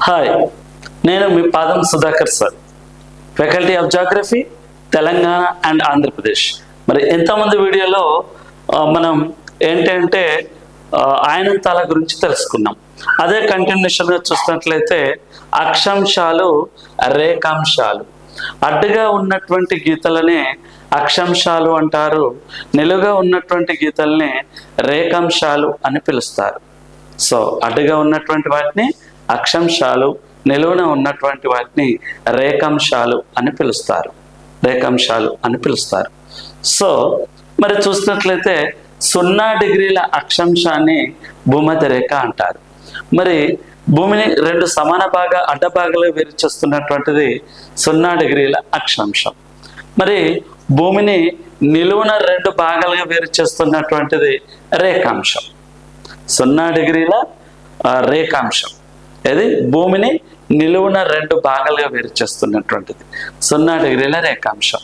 Hi నేను మీ Padam Sudhakar sir. Faculty of geography Telangana and Andhra Pradesh. మరి ఎంతమంది వీడియోలో మనం ఏంటంటే ఆ, ఆయనంతాల గురించి తెలుసుకున్నాం. అదే కంటిన్యూషన్గా చూసినట్లయితే అక్షాంశాలు రేఖాంశాలు. అడ్డుగా ఉన్నటువంటి గీతలనే అక్షాంశాలు అంటారు. నిలుగా ఉన్నటువంటి గీతల్ని రేఖాంశాలు అని పిలుస్తారు. సో అడ్డుగా ఉన్నటువంటి వాటిని అక్షాంశాలు నిలువున ఉన్నటువంటి వాటిని రేఖాంశాలు అని పిలుస్తారు. రేఖాంశాలు అని పిలుస్తారు. సో మరి చూసినట్లయితే సున్నా డిగ్రీల అక్షాంశాన్ని భూమధ్య రేఖ అంటారు. మరి భూమిని రెండు సమాన భాగ అడ్డ భాగాలుగా వేరు చేస్తున్నటువంటిది సున్నా డిగ్రీల అక్షాంశం. మరి భూమిని నిలువున రెండు భాగాలుగా వేరు చేస్తున్నటువంటిది రేఖాంశం. సున్నా డిగ్రీల రేఖాంశం. అది భూమిని నిలువున రెండు భాగాలుగా వేరు చేస్తున్నటువంటిది సున్నా డిగ్రీల రేఖాంశం.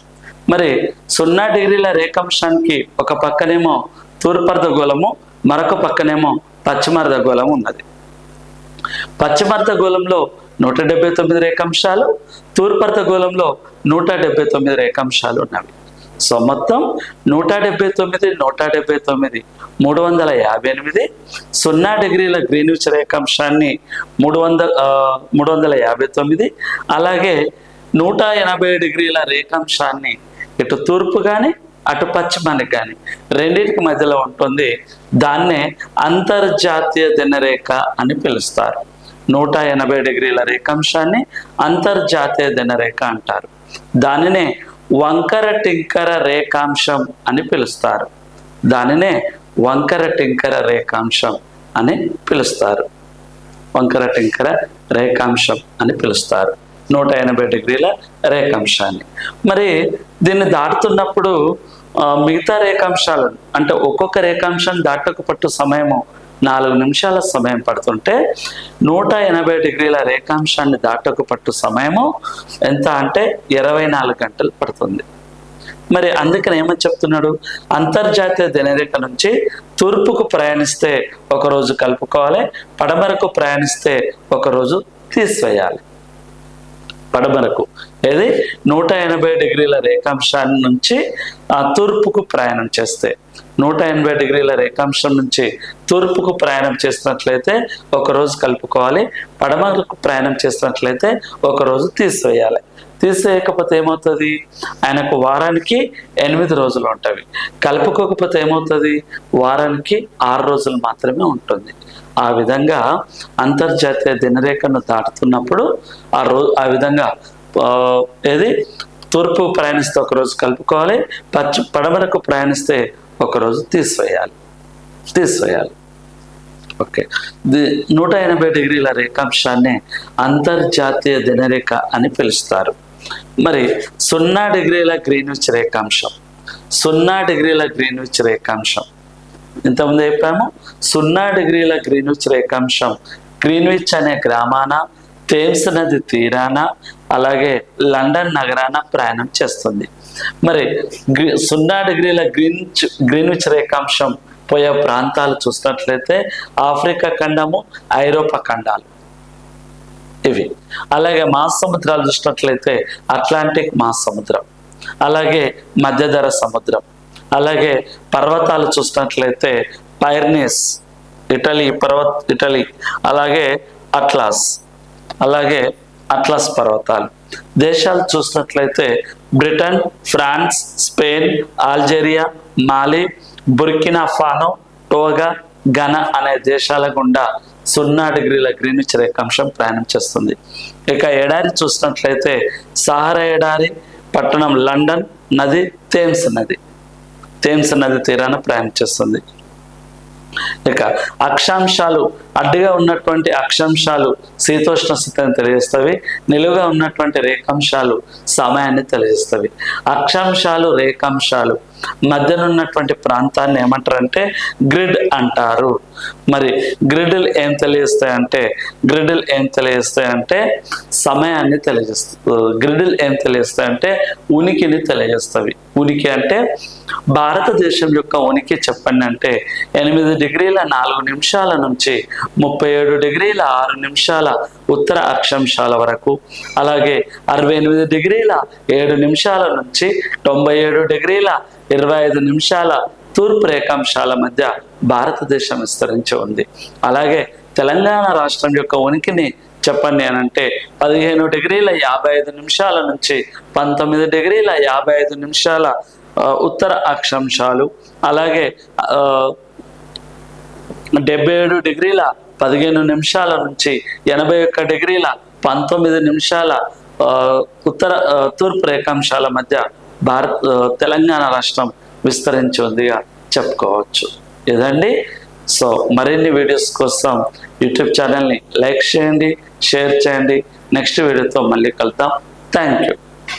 మరి సున్నా డిగ్రీల రేఖాంశానికి ఒక పక్కనేమో తూర్పర్ధగోళము మరొక పక్కనేమో పశ్చిమార్ధగోళం ఉన్నది. పశ్చిమార్ధగోళంలో నూట డెబ్బై తొమ్మిది రేఖాంశాలు తూర్పర్ధగోళంలో నూట డెబ్బై తొమ్మిది రేఖాంశాలు ఉన్నవి. సో మొత్తం నూట డెబ్బై తొమ్మిది నూట డెబ్బై తొమ్మిది మూడు వందల యాభై ఎనిమిది. సున్నా డిగ్రీల గ్రీన్విచ్ రేఖాంశాన్ని మూడు వందల మూడు వందల యాభై తొమ్మిది. అలాగే నూట ఎనభై డిగ్రీల రేఖాంశాన్ని ఇటు తూర్పు కానీ అటు పశ్చిమానికి కానీ రెండింటికి మధ్యలో ఉంటుంది. దాన్నే అంతర్జాతీయ దినరేఖ అని పిలుస్తారు. నూట ఎనభై డిగ్రీల రేఖాంశాన్ని అంతర్జాతీయ దినరేఖ అంటారు. దానినే వంకర టింకర రేఖాంశం అని పిలుస్తారు. దానినే వంకర టింకర రేఖాంశం అని పిలుస్తారు. వంకర టింకర రేఖాంశం అని పిలుస్తారు. నూట ఎనభై డిగ్రీల రేఖాంశాన్ని. మరి దీన్ని దాటుతున్నప్పుడు ఆ, మిగతా రేఖాంశాలు అంటే ఒక్కొక్క రేఖాంశం దాటకు పట్టు సమయము నాలుగు నిమిషాల సమయం పడుతుంటే నూట ఎనభై డిగ్రీల రేఖాంశాన్ని దాటకు పట్టు సమయము ఎంత అంటే ఇరవై నాలుగు గంటలు పడుతుంది. మరి అందుకని ఏమని చెప్తున్నాడు? అంతర్జాతీయ దినరేఖ నుంచి తూర్పుకు ప్రయాణిస్తే ఒకరోజు కలుపుకోవాలి పడమరకు ప్రయాణిస్తే ఒకరోజు తీసివేయాలి. పడమరకు. ఏది? నూట ఎనభై డిగ్రీల రేఖాంశాన్ని నుంచి తూర్పుకు ప్రయాణం చేస్తే. నూట ఎనభై డిగ్రీల రేఖాంశం నుంచి తూర్పుకు ప్రయాణం చేసినట్లయితే ఒకరోజు కలుపుకోవాలి పడమరకు ప్రయాణం చేసినట్లయితే ఒకరోజు తీసివేయాలి. తీసేయకపోతే ఏమవుతుంది? ఆయనకు వారానికి ఎనిమిది రోజులు ఉంటవి. కలుపుకోకపోతే ఏమవుతుంది? వారానికి ఆరు రోజులు మాత్రమే ఉంటుంది. ఆ విధంగా అంతర్జాతీయ దినరేఖను దాటుతున్నప్పుడు ఆ రోజు ఆ విధంగా ఏది? తూర్పు ప్రయాణిస్తే ఒకరోజు కలుపుకోవాలి పచ్చ పడమరకు ప్రయాణిస్తే ఒకరోజు తీసివేయాలి. తీసివేయాలి. ఓకే. ది- నూట ఎనభై డిగ్రీల రేఖాంశాన్ని అంతర్జాతీయ దినరేఖ అని పిలుస్తారు. మరి సున్నా డిగ్రీల గ్రీన్విచ్ రేఖాంశం. సున్నా డిగ్రీల గ్రీన్విచ్ రేఖాంశం. ఇంతకుముందు చెప్పాము సున్నా డిగ్రీల గ్రీన్విచ్ రేఖాంశం గ్రీన్విచ్ అనే గ్రామాన థేమ్స్ నది తీరాన అలాగే లండన్ నగరాన ప్రయాణం చేస్తుంది. మరి సున్నా డిగ్రీల గ్రీన్ గ్రీన్విచ్ రేఖాంశం పోయే ప్రాంతాలు చూసినట్లయితే ఆఫ్రికా ఖండము ఐరోపా ఖండాలు. ఇవి. అలాగే మహాసముద్రాలు చూసినట్లయితే అట్లాంటిక్ మహాసముద్రం అలాగే మధ్యధర సముద్రం అలాగే పర్వతాలు చూసినట్లయితే పైర్నీస్ ఇటలీ పర్వత్ ఇటలీ అలాగే అట్లాస్ అలాగే అట్లాస్ పర్వతాలు. దేశాలు చూసినట్లయితే Britain France Spain Algeria Mali Burkina Faso Togo Ghana అనే దేశాల గుండా సున్నా డిగ్రీల గ్రీనిచ్ రేఖాంశం ప్రయాణం చేస్తుంది. ఇక ఎడారి చూసినట్లయితే సహారా ఎడారి పట్టణం లండన్ నది థేమ్స్ నది. థేమ్స్ నది తీరాన ప్రయాణం చేస్తుంది. ఇక అక్షాంశాలు అడ్డుగా ఉన్నటువంటి అక్షాంశాలు శీతోష్ణ స్థితిని తెలియజేస్తవి నిలువుగా ఉన్నటువంటి రేఖాంశాలు సమయాన్ని తెలియజేస్తవి అక్షాంశాలు రేఖాంశాలు మధ్యన ఉన్నటువంటి ప్రాంతాన్ని ఏమంటారంటే గ్రిడ్ అంటారు. మరి గ్రిడ్లు ఏం తెలియజేస్తాయంటే గ్రిడ్లు ఏం తెలియజేస్తాయంటే సమయాన్ని తెలియజేస్తాయి గ్రిడ్లు ఏం తెలియజేస్తాయంటే ఉనికిని తెలియజేస్తవి ఉనికి అంటే భారతదేశం యొక్క ఉనికి చెప్పండి అంటే ఎనిమిది డిగ్రీల నాలుగు నిమిషాల నుంచి ముప్పై ఏడు డిగ్రీల ఆరు నిమిషాల ఉత్తర అక్షాంశాల వరకు. అలాగే అరవై ఎనిమిది డిగ్రీల ఏడు నిమిషాల నుంచి తొంభై ఏడు డిగ్రీల ఇరవై ఐదు నిమిషాల తూర్పు రేఖాంశాల మధ్య భారతదేశం విస్తరించి ఉంది. అలాగే తెలంగాణ రాష్ట్రం యొక్క ఉనికిని చెప్పండి అని అంటే పదిహేను డిగ్రీల యాభై ఐదు నిమిషాల నుంచి పంతొమ్మిది డిగ్రీల యాభై ఐదు నిమిషాల ఉత్తర అక్షాంశాలు. అలాగే డెబ్బై ఏడు డిగ్రీల పదిహేను నిమిషాల నుంచి ఎనభై ఒక్క డిగ్రీల పంతొమ్మిది నిమిషాల ఉత్తర తూర్పు రేఖాంశాల మధ్య భారత్ తెలంగాణ రాష్ట్రం విస్తరించి ఉందిగా చెప్పుకోవచ్చు. ఇదండి. సో మరిన్ని వీడియోస్ కోసం యూట్యూబ్ ఛానల్ని లైక్ చేయండి షేర్ చేయండి. నెక్స్ట్ వీడియోతో మళ్ళీ కలుద్దాం. Thank you.